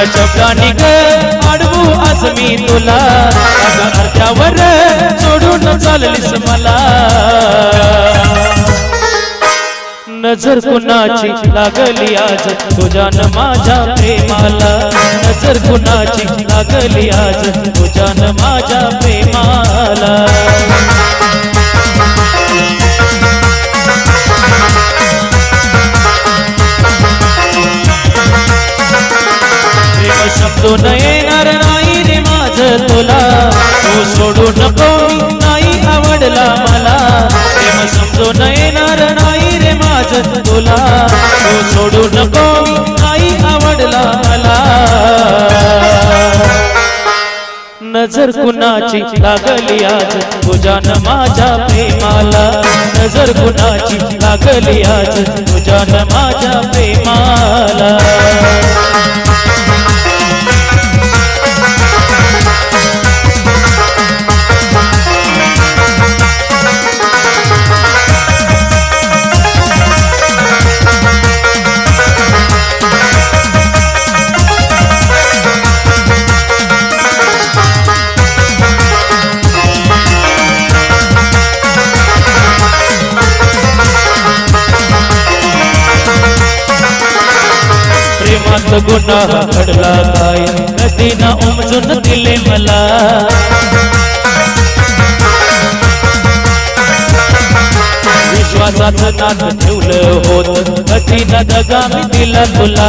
कोंड्याच्या ग. अडवू आज मी तुला. अग अर्ध्यावर सोडून चाललीस मला. नजर कुणाची लागली आज? तुझ्यान माझ्या प्रेमाला. नजर कुणाची लागली आज? तुझ्यान माझ्या प्रेमाला. सोडून येणार नाही रे माझ तुला. तू सोडू नको नाही आवडला मला. प्रेम समजून येणार नाही रे माझ तुला. तू सोडू नको नाही आवडला मला. नजर कुणाची लागली आज? तुझ्यान माझ्या प्रेमाला. नजर कुणाची लागली आज? तुझ्यान माझ्या गुन्हा घडला काय कधी ना उमजून दिले मला. विश्वासाचं नात ठेवलं होत. कधी ना दगा मी दिला तुला.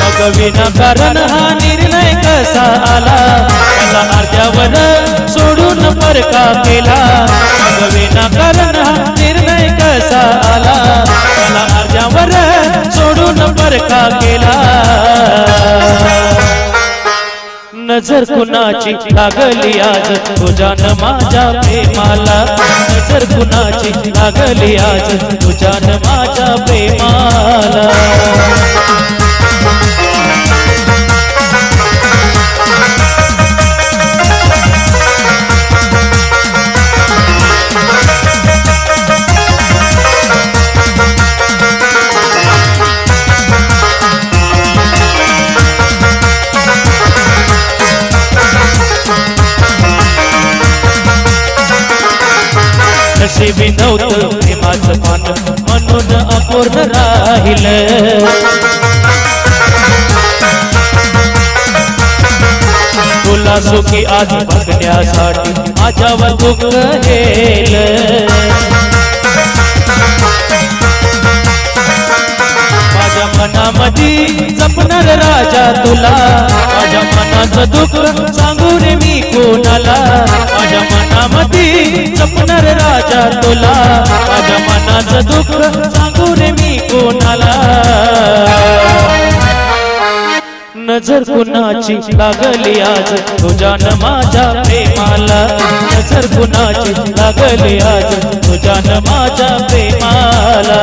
मग विनाकारण हा निर्णय कसा आला? मला अर्ध्यावर सोडून परका केला. मग विनाकारण हा सोडून परका केला? नजर कुणाची लागली आज? तुझ्यान माझ्या प्रेमाला नजर कुणाची लागली आज? तुझ्यान माझ्या प्रेमाला सुखी आज बघण्यासाठी माझ्यावर दुःख येल माझ्या मनामध्ये जपणार राजा तुला. माझ्या मनाचं दुःख सांगून मी कोणाला? माझ्या मनामध्ये जपणार राजा तुला. माझ्या मनाचं दुःख सांगून मी कोणाला? नजर कुणाची लागली आज? तुझ्यान माझ्या प्रेमाला नजर कुणाची लागली आज? तुझ्यान माझ्या प्रेमाला.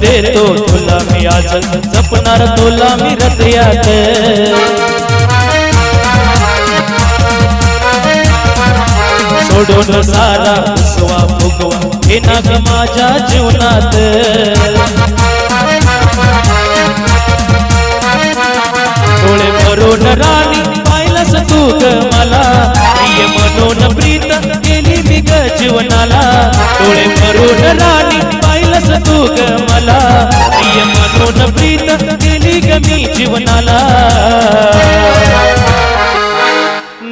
देतो तुला मी आज जपणार तुला मी हृदयात सोडून सारा उसवा फुगवा हे नाग माझ्या जीवनात. डोळे भरून राणी पाहिलंस तू ग मला. प्रिय म्हणून प्रीत केली मी ग जीवनाला. डोळे भरून राणी पाहिलंस तू ग मला? प्रिय मनोन प्रीत केली ग मी जीवनाला.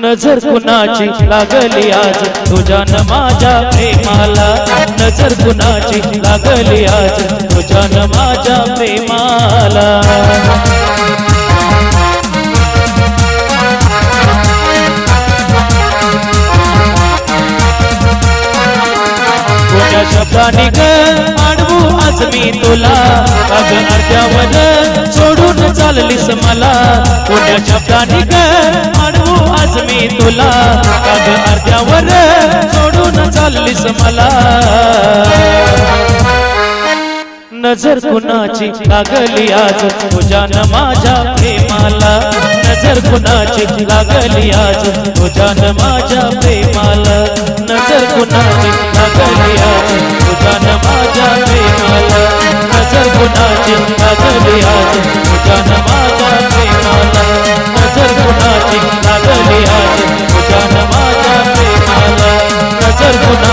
नजर कुणाची लागली आज? तुझ्यान माझ्या प्रेमाला. नजर कुणाची लागली आज? तुझ्यान माझ्या प्रेमाला. कोण्या शब्दाने ग आज मी तुला अग अर्ध्यावर सोडून चाललीस मला. कोण्या शब्दाने ग? अडवू आज मी तुला अग अर्ध्यावर सोडून चाललीस मला. नजर कुणाची लागली आज? तुझ्या न माझ्या प्रेमाला. नजर कुणाची लागली आज? तुझ्या न माझ्या प्रेमाला. नजर कुणाची लागली आज? तुझ्या न माझ्या प्रेमाला. नजर कुणाची लागली आज? तुझ्या न माझ्या प्रेमाला. नजर कुणाची लागली आज? तुझ्या न माझ्या प्रेमाला. नजर कुणा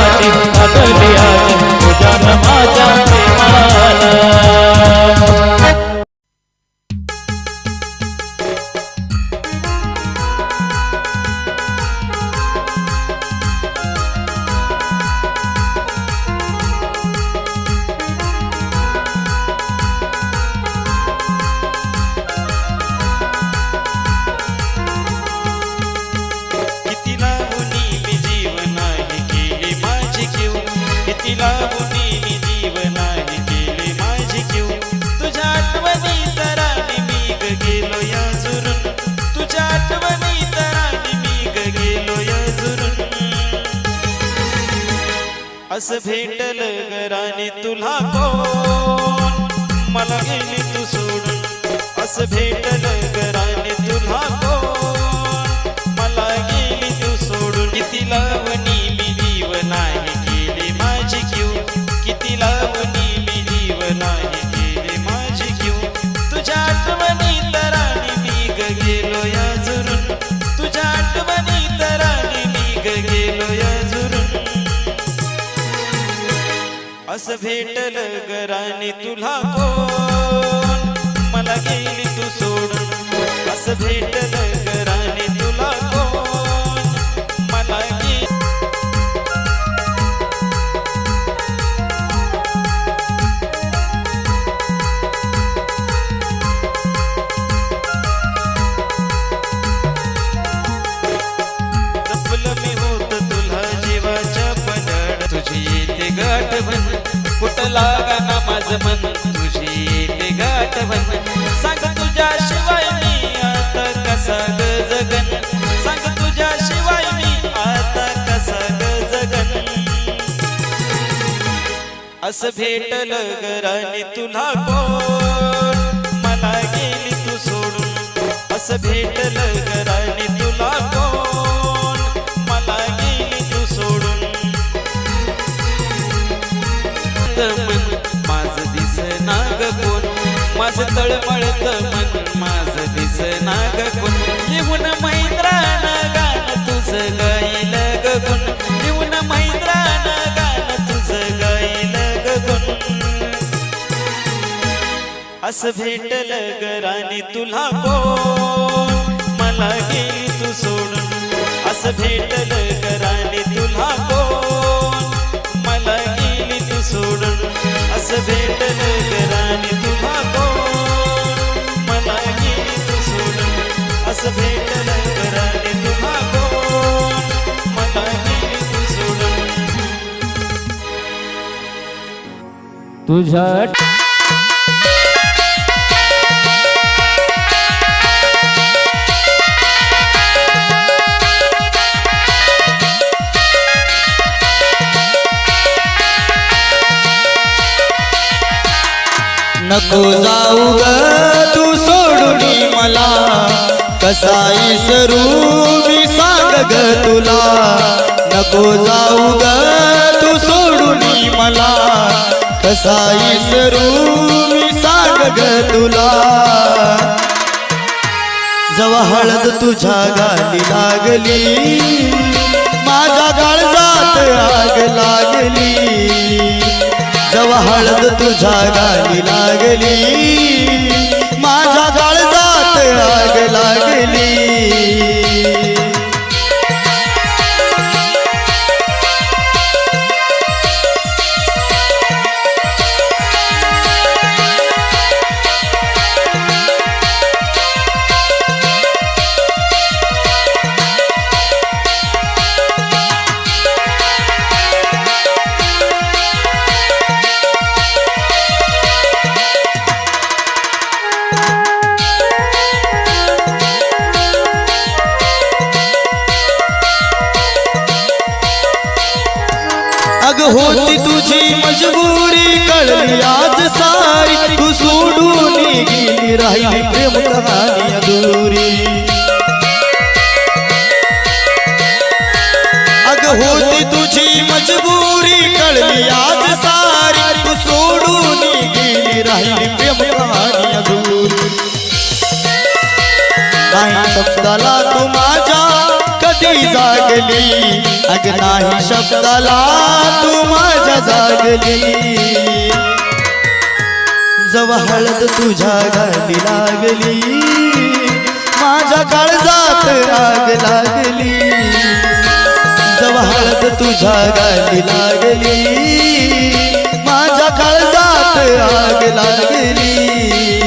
असं भेटल गराने तुला कोण? मला गेली तू सोडून. असं भेटल गराने तुला कोण? मला गेली तू सोडून. किती लावणी मी जीवन आहे गेले माझी घेऊ किती लावणी असं भेटल गराने तुला कोण? मला गेली तू सोडून. असं भेटल गराने तुला कोण? असं भेटल गराने तुला कोण मला गेली तू सोडून. असं भेटल गराने तुला कोण मला गेली तू सोडून. मन दिस नाग कोण? माझ तळमळत मन माझ दिस नाग कोण? असं भेटल गराने तुला कोण? मला गेली तू सोडून. असं भेटल गराने तुला कोण? मला गेली तू सोडून. असं भेटल गराने तुला कोण? मला गेली तू सोडून. असं भेटल गराने तुला कोण? मला गेली तू सोडून. तुझ्या नको जाऊ ग तू सोडून मला. कसाई सरू मी सांग ग तुला. नको जाऊ ग तू सोडून मला. कसाई सरू मी सांग ग तुला. जवा हळद तुझ्या गाली लागली. माझ्या काळजात आग लागली. जव हळद तुझ्या गाली लागली माझ्या काळजात आग लागली. अग होती तुझी मजबुरी कळली आज सारी. तू सोडून गेली राहिली प्रेम कहाणी अधुरी. अग होती तुझी मजबुरी कळली आज सारी. तू सोडून गेली राहिली प्रेम कहाणी अधुरी. नाही शब्दाला तू माझ्या कधी जागली. अग नाही शब्दाला तू माझ्या जागली. जवा हळद तुझ्या घाली लागली. माझ्या काळजात आग लागली. जवा हळद तुझ्या घाली लागली. माझ्या काळजात आग लागली.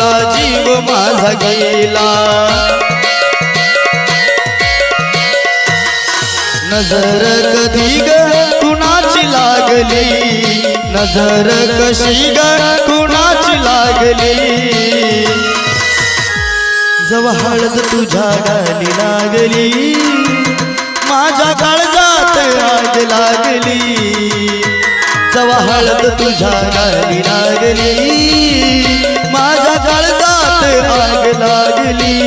झाला जीव माझा गेला. नजर कधी ग कुणाची लागली? नजर कशी ग कुणाची लागली? जव हळद तुझ्या गाली लागली. माझ्या काळजात आग लागली. जव हळद तुझ्या गाली लागली. माझ्या काळजात आग लागली.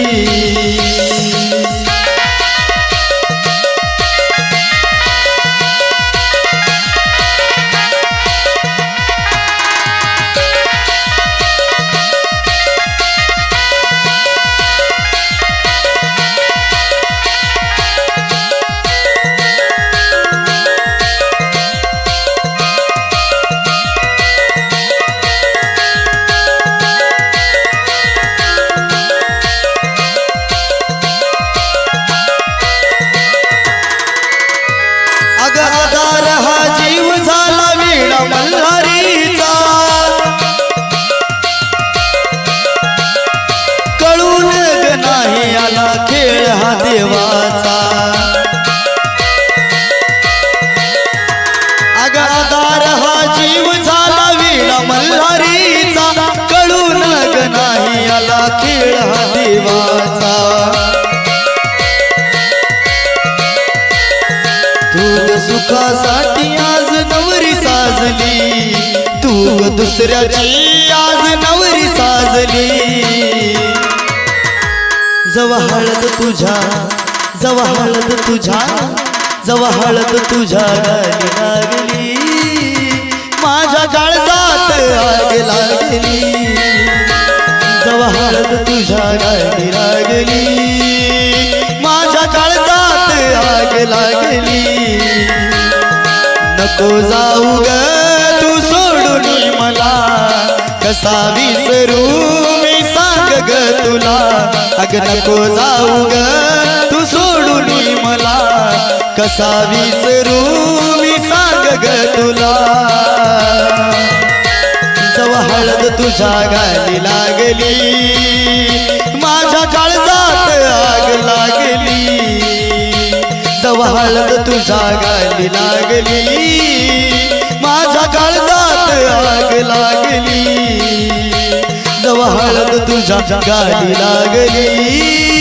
दुसऱ्याची आज नवरी साजली. जवा हळद तुझ्या जवा हळद तुझ्या जवा हळद तुझ्या गाली लागली. माझ्या काळजात आग लागली. जवा हळद तुझ्या गाली लागली. माझ्या काळजात आग लागली. नको जा कसा विसरू मी सांग ग तुला. अग नको जाऊ ग तू सोडून मला. कसा विसरू मी सांग ग तुला. जव हळद तुझ्या गाली लागली. माझ्या काळजात आग लागली. जव हळद तुझ्या गाली लागली. माझ्या काळजात आग लागली. जवळ हळद तुझ्या गाडी लागली.